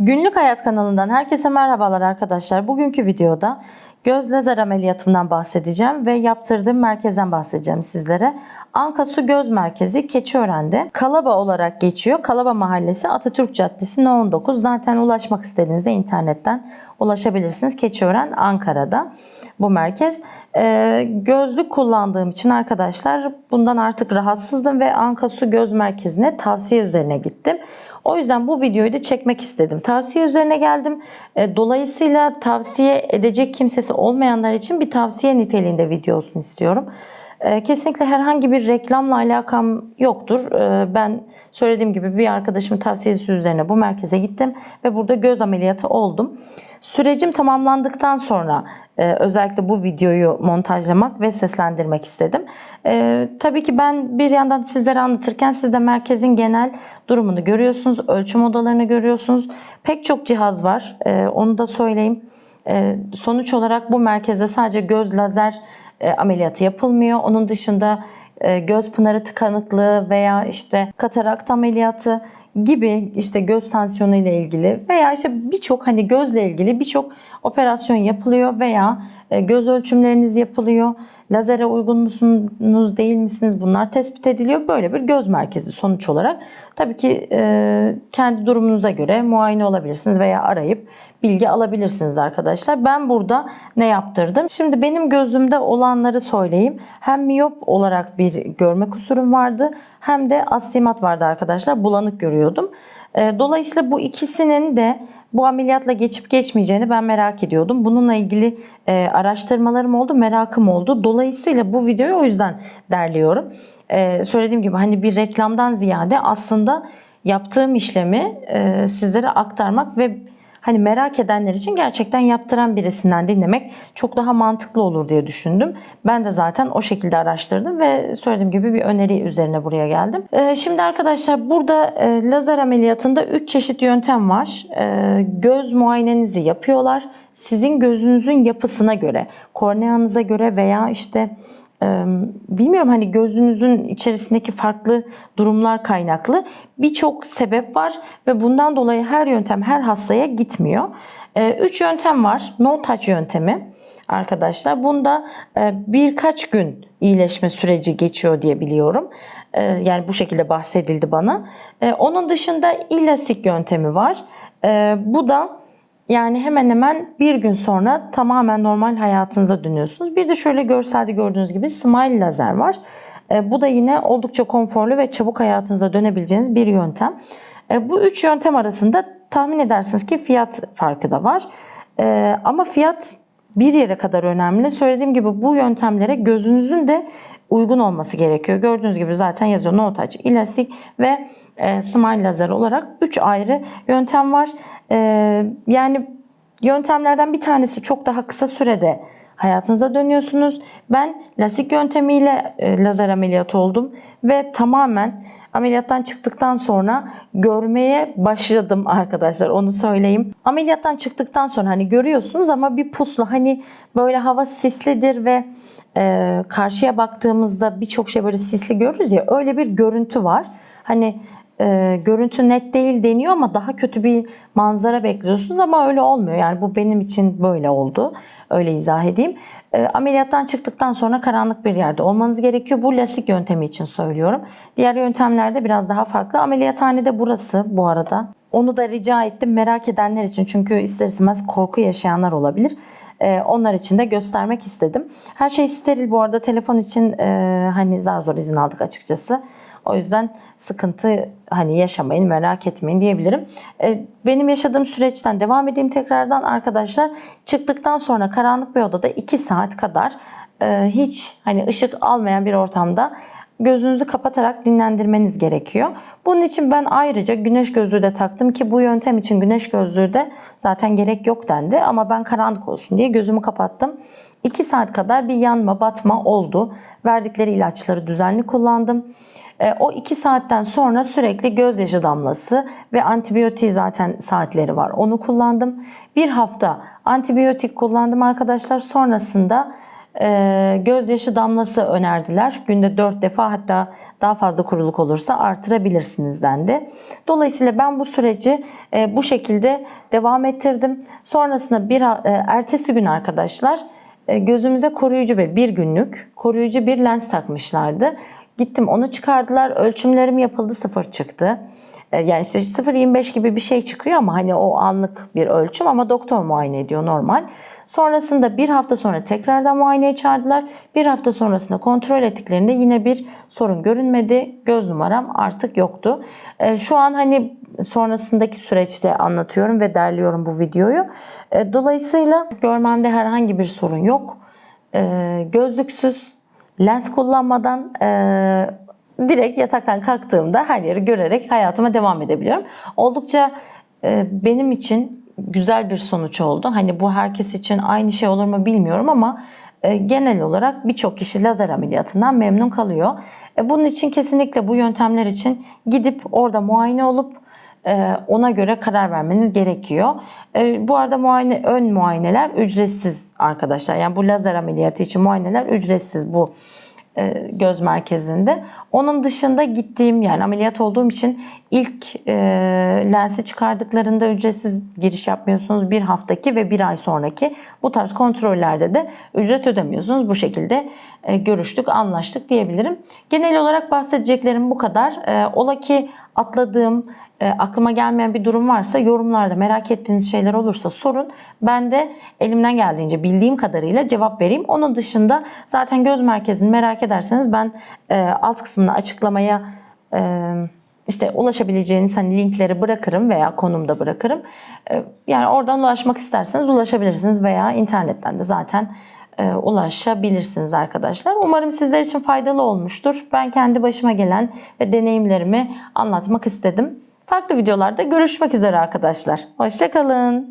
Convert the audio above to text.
Günlük Hayat kanalından herkese merhabalar arkadaşlar. Bugünkü videoda göz lazer ameliyatımdan bahsedeceğim ve yaptırdığım merkezden bahsedeceğim sizlere. Anka Su Göz Merkezi Keçiören'de Kalaba olarak geçiyor. Kalaba Mahallesi Atatürk Caddesi No 19. Zaten ulaşmak istediğinizde internetten ulaşabilirsiniz. Keçiören Ankara'da bu merkez. Ee, gözlük kullandığım için arkadaşlar bundan artık rahatsızdım ve Anka Su Göz Merkezi'ne tavsiye üzerine gittim. O yüzden bu videoyu da çekmek istedim. Tavsiye üzerine geldim. E, Dolayısıyla tavsiye edecek kimsesi olmayanlar için bir tavsiye niteliğinde video olsun istiyorum. E, Kesinlikle herhangi bir reklamla alakam yoktur. E, Ben söylediğim gibi bir arkadaşımın tavsiyesi üzerine bu merkeze gittim ve burada göz ameliyatı oldum. Sürecim tamamlandıktan sonra e, özellikle bu videoyu montajlamak ve seslendirmek istedim. E, tabii ki ben bir yandan sizlere anlatırken siz de merkezin genel durumunu görüyorsunuz, ölçüm odalarını görüyorsunuz. Pek çok cihaz var, e, onu da söyleyeyim. E, sonuç olarak bu merkezde sadece göz lazer e, ameliyatı yapılmıyor. Onun dışında e, göz pınarı tıkanıklığı veya işte katarakt ameliyatı gibi işte göz tansiyonu ile ilgili veya işte birçok hani gözle ilgili birçok operasyon yapılıyor veya e, göz ölçümleriniz yapılıyor. Lazere uygun musunuz değil misiniz bunlar tespit ediliyor. Böyle bir göz merkezi sonuç olarak. Tabii ki e, kendi durumunuza göre muayene olabilirsiniz veya arayıp bilgi alabilirsiniz arkadaşlar. Ben burada ne yaptırdım? Şimdi benim gözümde olanları söyleyeyim. Hem miyop olarak bir görme kusurum vardı hem de astigmat vardı arkadaşlar. Bulanık görüyordum. E, Dolayısıyla bu ikisinin de bu ameliyatla geçip geçmeyeceğini ben merak ediyordum. Bununla ilgili e, araştırmalarım oldu, merakım oldu. Dolayısıyla bu videoyu o yüzden derliyorum. E, söylediğim gibi hani bir reklamdan ziyade aslında yaptığım işlemi e, sizlere aktarmak ve hani merak edenler için gerçekten yaptıran birisinden dinlemek çok daha mantıklı olur diye düşündüm. Ben de zaten o şekilde araştırdım ve söylediğim gibi bir öneri üzerine buraya geldim. Ee, şimdi arkadaşlar burada e, lazer ameliyatında 3 çeşit yöntem var. Ee, göz muayenenizi yapıyorlar. Sizin gözünüzün yapısına göre, korneanıza göre veya işte bilmiyorum hani gözünüzün içerisindeki farklı durumlar kaynaklı birçok sebep var ve bundan dolayı her yöntem her hastaya gitmiyor. Üç yöntem var. No touch yöntemi arkadaşlar. Bunda birkaç gün iyileşme süreci geçiyor diye biliyorum. Yani bu şekilde bahsedildi bana. Onun dışında ilastik yöntemi var. Bu da yani hemen hemen bir gün sonra tamamen normal hayatınıza dönüyorsunuz. Bir de şöyle görselde gördüğünüz gibi smile lazer var. E, bu da yine oldukça konforlu ve çabuk hayatınıza dönebileceğiniz bir yöntem. E, bu üç yöntem arasında tahmin edersiniz ki fiyat farkı da var. E, ama fiyat bir yere kadar önemli. Söylediğim gibi bu yöntemlere gözünüzün de uygun olması gerekiyor. Gördüğünüz gibi zaten yazıyor no touch, elastik ve e, smile lazer olarak 3 ayrı yöntem var. E, yani yöntemlerden bir tanesi çok daha kısa sürede hayatınıza dönüyorsunuz. Ben lastik yöntemiyle e, lazer ameliyatı oldum ve tamamen ameliyattan çıktıktan sonra görmeye başladım arkadaşlar onu söyleyeyim. Ameliyattan çıktıktan sonra hani görüyorsunuz ama bir puslu hani böyle hava sislidir ve e, karşıya baktığımızda birçok şey böyle sisli görürüz ya öyle bir görüntü var. Hani e, görüntü net değil deniyor ama daha kötü bir manzara bekliyorsunuz ama öyle olmuyor. Yani bu benim için böyle oldu. Öyle izah edeyim. E, ameliyattan çıktıktan sonra karanlık bir yerde olmanız gerekiyor. Bu lastik yöntemi için söylüyorum. Diğer yöntemlerde biraz daha farklı. Ameliyathanede burası bu arada. Onu da rica ettim merak edenler için. Çünkü ister istemez korku yaşayanlar olabilir. E, onlar için de göstermek istedim. Her şey steril bu arada. Telefon için e, hani zar zor izin aldık açıkçası. O yüzden sıkıntı hani yaşamayın, merak etmeyin diyebilirim. E, benim yaşadığım süreçten devam edeyim tekrardan arkadaşlar. Çıktıktan sonra karanlık bir odada 2 saat kadar e, hiç hani ışık almayan bir ortamda gözünüzü kapatarak dinlendirmeniz gerekiyor. Bunun için ben ayrıca güneş gözlüğü de taktım ki bu yöntem için güneş gözlüğü de zaten gerek yok dendi. Ama ben karanlık olsun diye gözümü kapattım. 2 saat kadar bir yanma batma oldu. Verdikleri ilaçları düzenli kullandım. E, o 2 saatten sonra sürekli gözyaşı damlası ve antibiyotik zaten saatleri var. Onu kullandım. Bir hafta antibiyotik kullandım arkadaşlar. Sonrasında gözyaşı damlası önerdiler. Günde 4 defa hatta daha fazla kuruluk olursa artırabilirsiniz dendi. Dolayısıyla ben bu süreci e, bu şekilde devam ettirdim. Sonrasında bir e, ertesi gün arkadaşlar e, gözümüze koruyucu bir bir günlük koruyucu bir lens takmışlardı. Gittim onu çıkardılar. Ölçümlerim yapıldı sıfır çıktı. E, Yani işte 0.25 gibi bir şey çıkıyor ama hani o anlık bir ölçüm ama doktor muayene ediyor normal. Sonrasında bir hafta sonra tekrardan muayeneye çağırdılar. Bir hafta sonrasında kontrol ettiklerinde yine bir sorun görünmedi. Göz numaram artık yoktu. E, Şu an hani sonrasındaki süreçte anlatıyorum ve derliyorum bu videoyu. E, Dolayısıyla görmemde herhangi bir sorun yok. Gözlüksüz, lens kullanmadan e, direkt yataktan kalktığımda her yeri görerek hayatıma devam edebiliyorum. Oldukça e, benim için güzel bir sonuç oldu. Hani bu herkes için aynı şey olur mu bilmiyorum ama e, genel olarak birçok kişi lazer ameliyatından memnun kalıyor. E, bunun için kesinlikle bu yöntemler için gidip orada muayene olup ona göre karar vermeniz gerekiyor. E, Bu arada muayene ön muayeneler ücretsiz arkadaşlar. Yani bu lazer ameliyatı için muayeneler ücretsiz bu e, göz merkezinde. Onun dışında gittiğim yani ameliyat olduğum için ilk e, lensi çıkardıklarında ücretsiz giriş yapmıyorsunuz. Bir haftaki ve bir ay sonraki bu tarz kontrollerde de ücret ödemiyorsunuz. Bu şekilde e, görüştük, anlaştık diyebilirim. Genel olarak bahsedeceklerim bu kadar. E, ola ki atladığım, e, aklıma gelmeyen bir durum varsa yorumlarda merak ettiğiniz şeyler olursa sorun. Ben de elimden geldiğince bildiğim kadarıyla cevap vereyim. Onun dışında zaten göz merkezini merak ederseniz ben e, alt kısmına açıklamaya e, işte ulaşabileceğiniz hani linkleri bırakırım veya konumda bırakırım. E, yani oradan ulaşmak isterseniz ulaşabilirsiniz veya internetten de zaten e, ulaşabilirsiniz arkadaşlar. Umarım sizler için faydalı olmuştur. Ben kendi başıma gelen ve deneyimlerimi anlatmak istedim. Farklı videolarda görüşmek üzere arkadaşlar. Hoşçakalın.